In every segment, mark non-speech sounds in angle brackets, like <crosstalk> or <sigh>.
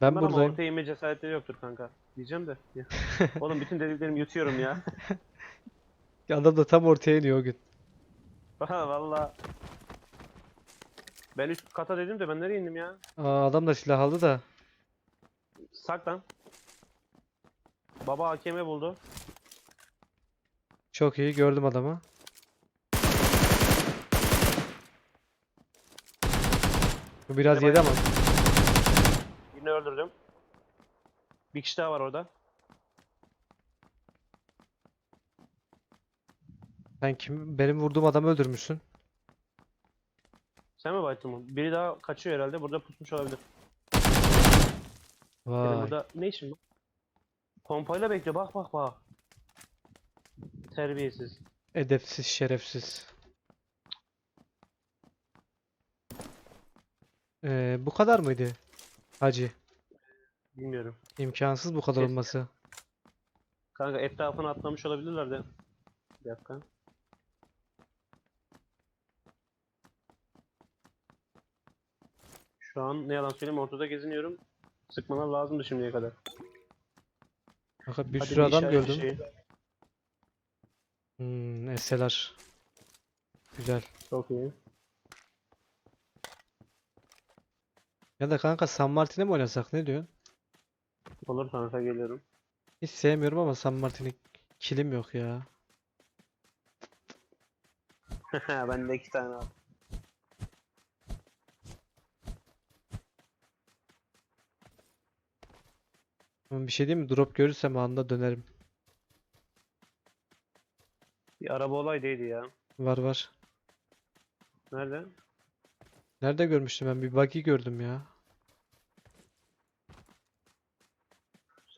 Ben Bunlar ama buradayım. ortaya inme cesaretleri yoktur kanka. Diyeceğim de. Ya. <laughs> Oğlum bütün dediklerimi yutuyorum <laughs> ya. Adam da tam ortaya iniyor o gün. <laughs> Valla. Ben üst kata dedim de ben nereye indim ya? Aa, adam da silah aldı da. Saklan. Baba hakeme buldu. Çok iyi gördüm adamı. Bu biraz yedi ama. Öldürdüm. Bir kişi daha var orada. Sen kim? Benim vurduğum adamı öldürmüşsün. Sen mi baktın? Biri daha kaçıyor herhalde. Burada pusmuş olabilir. Benim Vay. burada ne işim var? Pompayla bekliyor. Bak bak bak. Terbiyesiz. Edepsiz, şerefsiz. Ee, bu kadar mıydı? Hacı. Bilmiyorum. İmkansız bu kadar Keşke. olması. Kanka etrafına atlamış olabilirler de. Bir dakika. Şu an ne yalan söyleyeyim ortada geziniyorum. Sıkmalar lazımdı şimdiye kadar. Fakat bir Hadi sürü adam işaret gördüm. şeyi. Hmm, eseler. Güzel. Çok iyi. Ya da kanka San Martin'e mi oynasak ne diyorsun? Olur kanka geliyorum. Hiç sevmiyorum ama San Martin'e kilim yok ya. <laughs> ben de iki tane aldım. Ama bir şey diyeyim mi? Drop görürsem anında dönerim. Bir araba olaydıydı ya. Var var. Nerede? Nerede görmüştüm ben? Bir buggy gördüm ya.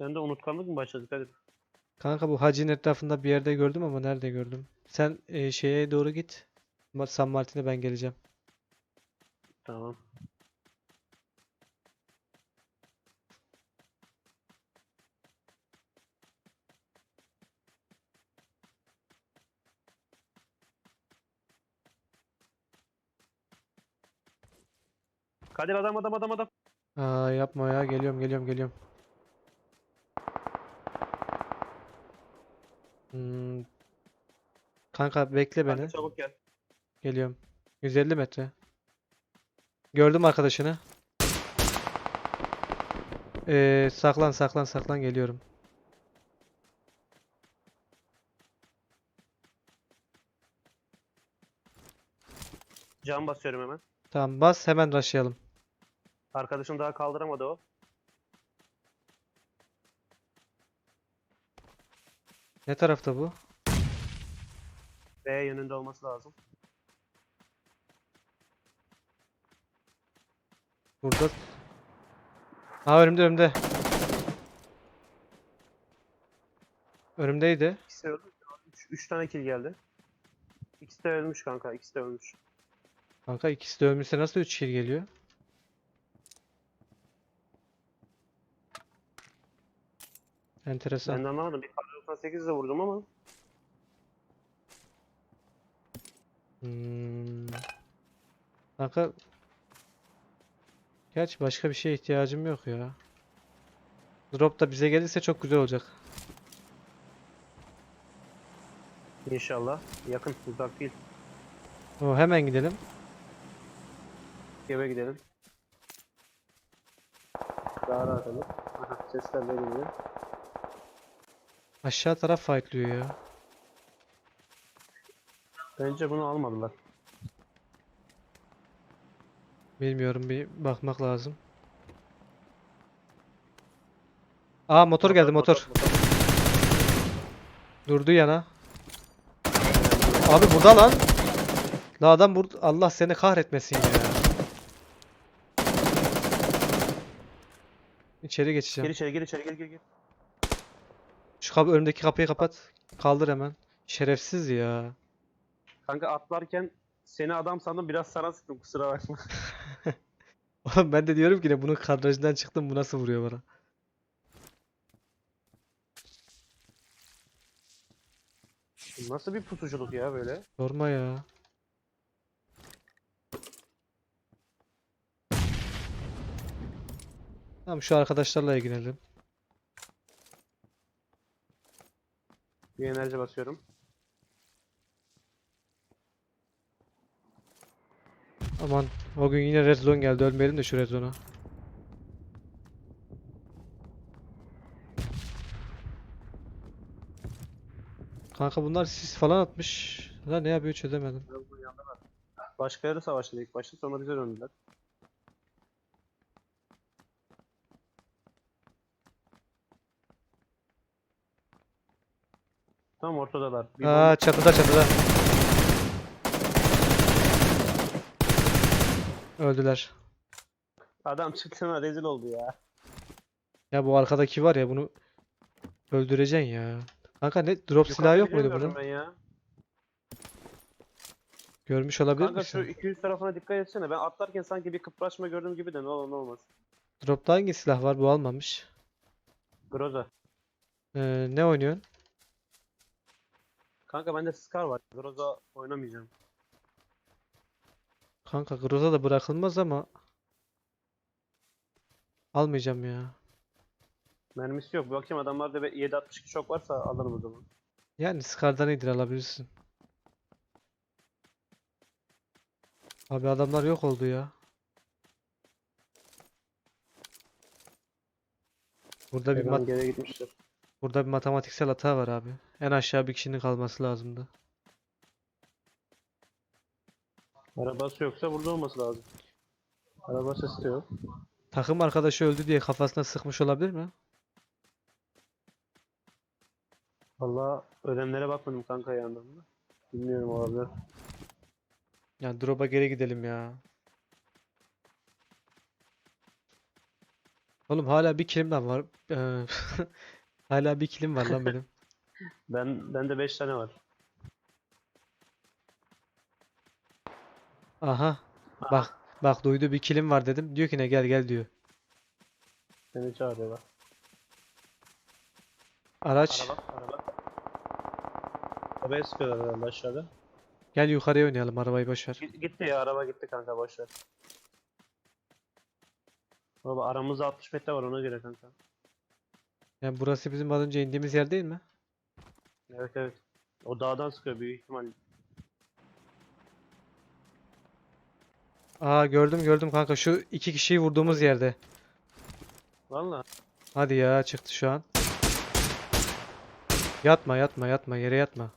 Sen de unutkanlık mı başladı Kadir? Kanka bu hacinin etrafında bir yerde gördüm ama nerede gördüm? Sen e, şeye doğru git. San Martin'e ben geleceğim. Tamam. Kadir adam adam adam adam. Aa yapma ya. Geliyorum geliyorum geliyorum. Kanka bekle Kanka beni. çabuk gel. Geliyorum. 150 metre. Gördüm arkadaşını. Ee, saklan saklan saklan geliyorum. Can basıyorum hemen. Tamam bas hemen rushlayalım. Arkadaşım daha kaldıramadı o. Ne tarafta bu? Yönünde olması lazım. Burada. Aa önümde önümde. Önümdeydi. İkisi öldü. 3 tane kill geldi. İkisi de ölmüş kanka. ikisi de ölmüş. Kanka ikisi de ölmüşse nasıl 3 kill geliyor? Enteresan. Ben de anlamadım. Bir kar 98 de vurdum ama. Hmm. Kanka Gerçi başka bir şeye ihtiyacım yok ya. Drop da bize gelirse çok güzel olacak. İnşallah. Yakın. Uzak değil. O hemen gidelim. Eve gidelim. Daha rahat olur. Aha sesler geliyor. Aşağı taraf fightlıyor ya. Bence bunu almadılar. Bilmiyorum bir bakmak lazım. Aa motor geldi motor. Durdu yana. Abi burada lan. La adam burada. Allah seni kahretmesin ya. İçeri Gir geçeceğim. içeri gir içeri gir gir gir. Şu kapı önündeki kapıyı kapat. Kaldır hemen. Şerefsiz ya. Kanka atlarken seni adam sandım biraz sana sıktım kusura bakma. <laughs> Oğlum ben de diyorum ki ne bunun kadrajından çıktım bu nasıl vuruyor bana. Nasıl bir pusuculuk ya böyle? Sorma ya. Tamam şu arkadaşlarla ilgilenelim. Bir enerji basıyorum. Aman o gün yine red zone geldi. Ölmeyelim de şu red zone'a. Kanka bunlar sis falan atmış. Lan ne yapıyor çözemedim. Başkaları savaştı ilk başta sonra bize döndüler. Tam ortadalar. Bir Aa bomba- çatıda çatıda. Öldüler. Adam çıktığına rezil oldu ya. Ya bu arkadaki var ya bunu öldüreceksin ya. Kanka ne drop silahı yok muydu bunun? Ben ya. Görmüş olabilir Kanka şu misin? 200 tarafına dikkat etsene. Ben atlarken sanki bir kıpraşma gördüm gibi de ne olur ne olmaz. Dropta hangi silah var? Bu almamış. Groza. Ee, ne oynuyorsun? Kanka bende Scar var. Groza oynamayacağım. Kanka Groza da bırakılmaz ama almayacağım ya. Mermisi yok. Bir bakayım adamlarda bir 7.62 çok varsa alırım o zaman. Yani Scar'dan iyidir alabilirsin. Abi adamlar yok oldu ya. Burada bir mat geri gitmişler. burada bir matematiksel hata var abi. En aşağı bir kişinin kalması lazımdı. Arabası yoksa burada olması lazım. Araba sesi de yok. Takım arkadaşı öldü diye kafasına sıkmış olabilir mi? Valla ölenlere bakmadım kanka yandan da. Bilmiyorum olabilir. Ya drop'a geri gidelim ya. Oğlum hala bir kilim daha var. Eee, <laughs> hala bir kilim var lan benim. Ben bende 5 tane var. Aha. Bak bak duydu bir kilim var dedim. Diyor ki ne gel gel diyor. Seni çağırıyorlar. Araç. Araba, araba. Arabaya sıkıyorlar herhalde aşağıda. Gel yukarıya oynayalım arabayı boş ver. Gi- Gitti ya araba gitti kanka boşver. Baba aramızda 60 metre var ona göre kanka. Yani burası bizim az önce indiğimiz yer değil mi? Evet evet. O dağdan sıkıyor büyük ihtimal. Aa gördüm gördüm kanka şu iki kişiyi vurduğumuz yerde. Valla. Hadi ya çıktı şu an. Yatma yatma yatma yere yatma.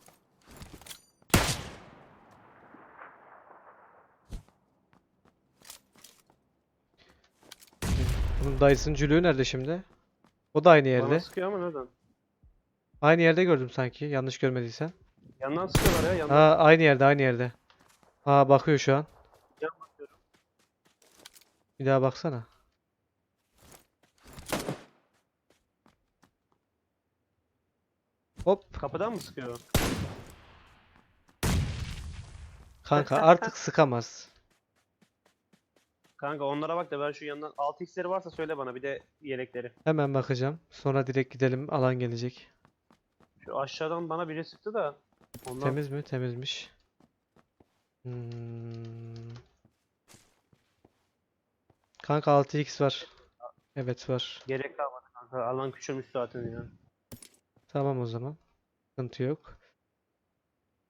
Bunun Dyson cülüğü nerede şimdi? O da aynı Bana yerde. sıkıyor ama nereden? Aynı yerde gördüm sanki yanlış görmediysen. Yandan sıkıyorlar ya yandan. Aa aynı yerde aynı yerde. Aa bakıyor şu an. Bir daha baksana. Hop Kapıdan mı sıkıyor? kanka <laughs> artık sıkamaz. Kanka onlara bak da ben şu yandan 6x'leri varsa söyle bana bir de yelekleri. Hemen bakacağım. Sonra direkt gidelim. Alan gelecek. Şu aşağıdan bana biri sıktı da ondan Temiz mi? Temizmiş. Hmm. Kanka 6x var. Evet var. gerek kalmadı kanka. Alan küçülmüş zaten ya. Tamam o zaman. Sıkıntı yok.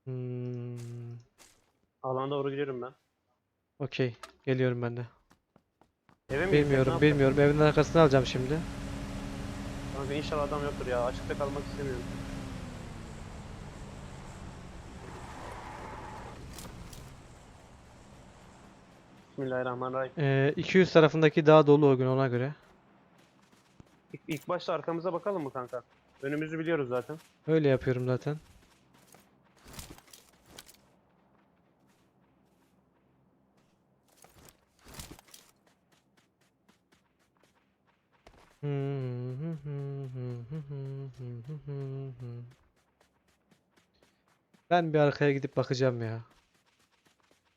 Hmm. Alana doğru gidiyorum ben. Okey. Geliyorum ben de. Eve mi ne Bilmiyorum, bilmiyorum. Evin arkasını alacağım şimdi. Kanka inşallah adam yoktur ya. Açıkta kalmak istemiyorum. Bismillahirrahmanirrahim. Ee, 200 tarafındaki daha dolu o gün ona göre. İlk, ilk başta arkamıza bakalım mı kanka? Önümüzü biliyoruz zaten. Öyle yapıyorum zaten. Ben bir arkaya gidip bakacağım ya.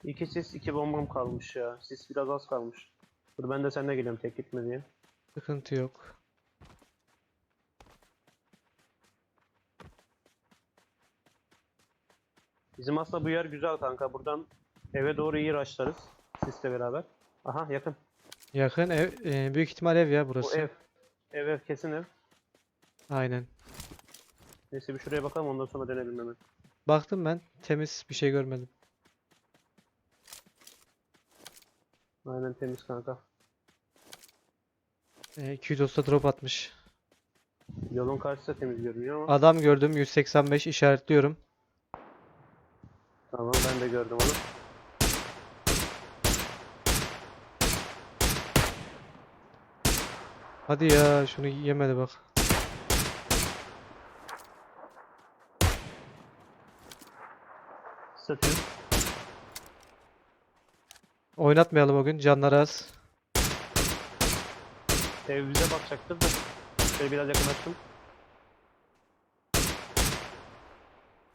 İki sis, iki bombam kalmış ya. Sis biraz az kalmış. Dur ben de seninle geliyorum tek gitme diye. Sıkıntı yok. Bizim aslında bu yer güzel kanka. Buradan eve doğru iyi rushlarız. Sisle beraber. Aha yakın. Yakın ev, e, büyük ihtimal ev ya Bu burası. ev. Ev ev kesin ev. Aynen. Neyse bir şuraya bakalım ondan sonra dönelim hemen. Baktım ben temiz bir şey görmedim. Aynen temiz kanka. E, 230'da drop atmış. Yolun karşısı da temiz görünüyor ama. Adam gördüm 185 işaretliyorum. Tamam ben de gördüm onu. Hadi ya şunu yemedi bak. Satıyor. Oynatmayalım o gün canları az. Ev bize bakacaktır da. Şöyle biraz yakınlaştım.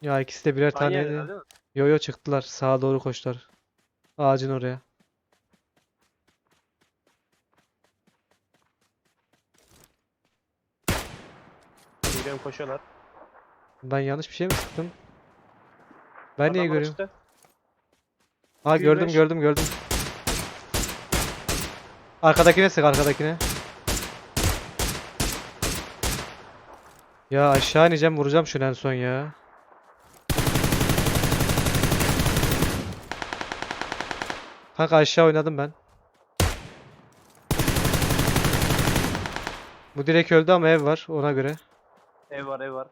Ya ikisi de birer tane değil mi? Yo yo çıktılar sağa doğru koştular. Ağacın oraya. Görüyorum koşuyorlar. Ben yanlış bir şey mi sıktım? Ben niye Adamlar görüyorum? çıktı. Ha gördüm 205. gördüm gördüm. Arkadakine sık arkadakine. Ya aşağı ineceğim vuracağım şunu en son ya. Kanka aşağı oynadım ben. Bu direkt öldü ama ev var ona göre. Ev var ev var.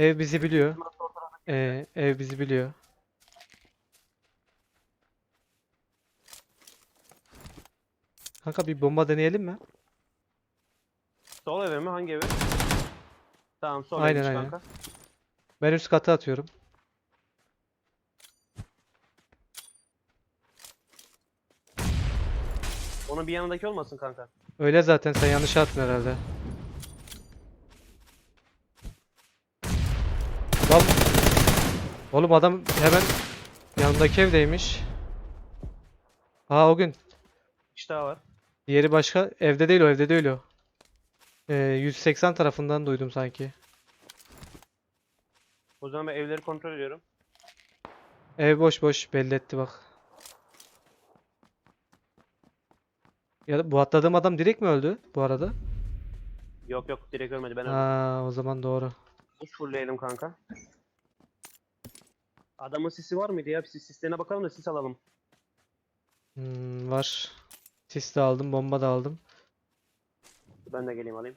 Ev bizi biliyor. Ee, ev bizi biliyor. Kanka bir bomba deneyelim mi? Sol eve mi? Hangi evi? Tamam sol Aynen, aynen. kanka. Ben üst kata atıyorum. Onun bir yanındaki olmasın kanka. Öyle zaten sen yanlış attın herhalde. Lan Oğlum adam hemen yanındaki evdeymiş. Aa o gün. İşte daha var. Diğeri başka. Evde değil o evde değil o. Ee, 180 tarafından duydum sanki. O zaman ben evleri kontrol ediyorum. Ev boş boş belli etti bak. Ya da bu atladığım adam direkt mi öldü bu arada? Yok yok direkt ölmedi ben öldüm. Ha o zaman doğru. Buz fullleyelim kanka. Adamın sisi var mıydı ya? Sis sislerine bakalım da sis alalım. Hmm, var. Sis de aldım, bomba da aldım. Ben de geleyim alayım.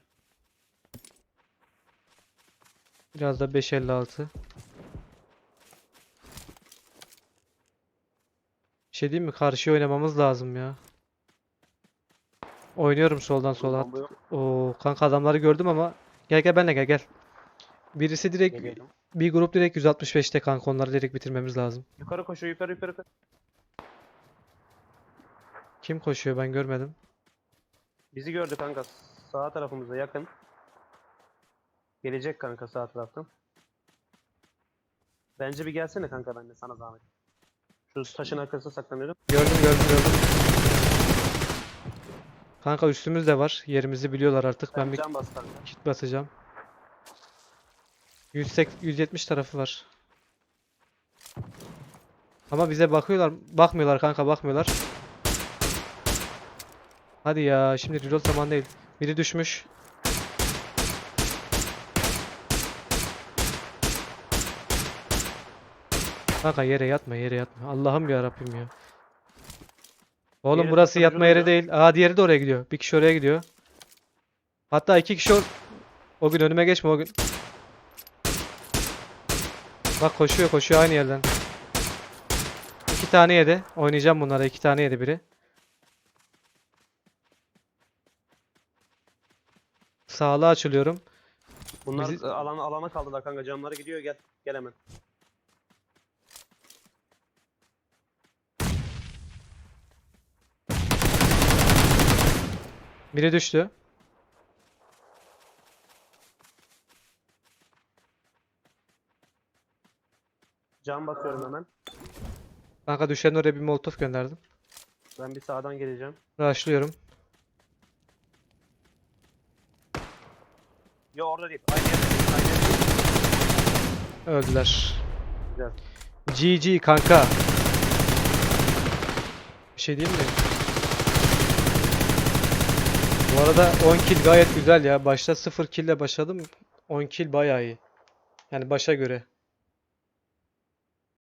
Biraz da 556. Bir şey diyeyim mi? Karşıya oynamamız lazım ya. Oynuyorum soldan sola. Oo, kanka adamları gördüm ama gel gel benle gel gel. Birisi direkt Geliyorum. bir grup direkt 165'te kanka onları direkt bitirmemiz lazım. Yukarı koşuyor yukarı yukarı yukarı. Kim koşuyor ben görmedim. Bizi gördü kanka. Sağ tarafımıza yakın. Gelecek kanka sağ taraftan. Bence bir gelsene kanka ben de sana zahmet. Şu taşın arkasına saklanıyorum. Gördüm gördüm gördüm. Kanka üstümüzde var. Yerimizi biliyorlar artık. Ben bir can bas kanka. kit basacağım. 180 170 tarafı var. Ama bize bakıyorlar. Bakmıyorlar kanka bakmıyorlar. Hadi ya şimdi reload zaman değil. Biri düşmüş. Kanka yere yatma yere yatma. Allah'ım ya Rabbim ya. Oğlum Diğeri burası yatma yeri oluyor. değil. Aa diğeri de oraya gidiyor. Bir kişi oraya gidiyor. Hatta iki kişi or o gün önüme geçme o gün. Bak koşuyor koşuyor aynı yerden. İki tane yedi. Oynayacağım bunlara. iki tane yedi biri. Sağlığa açılıyorum. Bunlar Bizi- e, alana, alana kaldılar kanka. Camları gidiyor gel. Gel hemen. Biri düştü. Cam basıyorum hemen. Kanka düşen oraya bir molotof gönderdim. Ben bir sağdan geleceğim. Rushlıyorum. Yo orada değil. Aynı yerde değil. Aynı yerde değil. Öldüler. Güzel. GG kanka. Bir şey diyeyim mi? Bu arada 10 kill gayet güzel ya. Başta 0 kill ile başladım. 10 kill bayağı iyi. Yani başa göre.